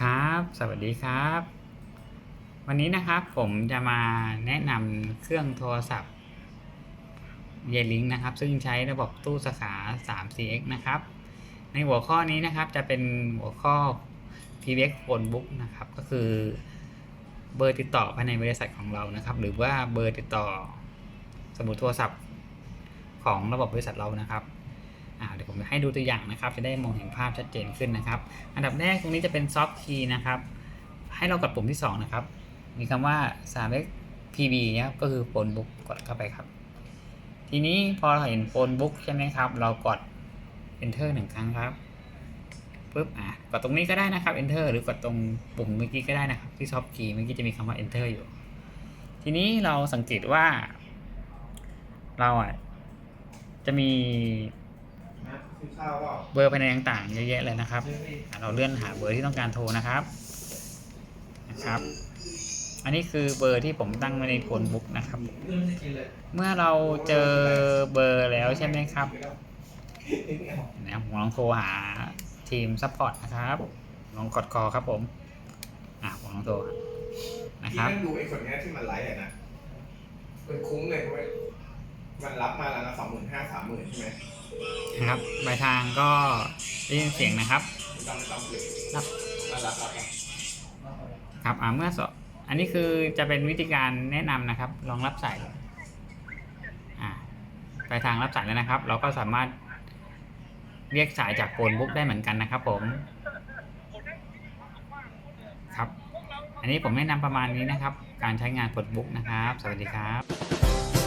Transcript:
ครับ สวัสดีครับ วันนี้นะครับผมจะมาแนะนำเครื่องโทรศัพท์เยลิงนะครับ ซึ่งใช้ระบบตู้สาขา 3CX นะครับ ในหัวข้อนี้นะครับจะเป็นหัวข้อ PBX Phone Book นะครับ ก็คือเบอร์ติดต่อภายในบริษัทของเรานะครับ หรือว่าเบอร์ติดต่อสมุดโทรศัพท์ของระบบบริษัทเรานะครับ ดี๋ยวให้ดูตัวอย่างนะครับ จะได้มองเห็นภาพชัดเจนขึ้นนะครับ อันดับแรกตรงนี้จะเป็นซอฟต์คีย์นะครับ ให้เรากดปุ่มที่ 2 นะครับ มีคำว่า 3 x pb เนี่ยก็คือโฟนบุ๊กกดเข้าไปครับ ทีนี้พอเราเห็นโฟนบุ๊กใช่ไหมครับ เรากด enter หนึ่งครั้งครับปุ๊บอะกดตรงนี้ก็ได้นะครับ enter หรือกดตรงปุ่มเมื่อกี้ก็ได้นะครับ ที่ซอฟต์คีย์เมื่อกี้จะมีคำว่า enter อยู่ ทีนี้เราสังเกตว่า เราอะจะมี เบอร์ภายในต่างๆเยอะแยะเลยนะครับ เราเลื่อนหาเบอร์ที่ต้องการโทรนะครับนะครับ อันนี้คือเบอร์ที่ผมตั้งไว้ในโฟนบุ๊กนะครับ เมื่อเราเจอเบอร์แล้วใช่ไหมครับนะผมลองโทรหาทีมซัพพอร์ตนะครับลองกดคอครับผมอะผมลองโทรนะครับนั่งดูไอ้คนนี้ที่มันไลฟ์อะนะมันคุ้มเลยเว้ย มันรับมาแล้วนะสองหมื่นห้าสามหมื่นใช่ไหมนะครับปลายทางก็ได้ยินเสียงนะครับจำจำเลยรับ รับรับรับรับครับอ่าเมื่อสอบอันนี้คือจะเป็นวิธีการแนะนำนะครับ ลองรับสายอ่าปลายทางรับสายแล้วนะครับ เราก็สามารถเรียกสายจากโฟนบุ๊กได้เหมือนกันนะครับ ผม ครับ อันนี้ผมแนะนำประมาณนี้นะครับ การใช้งานโฟนบุ๊กนะครับ สวัสดีครับ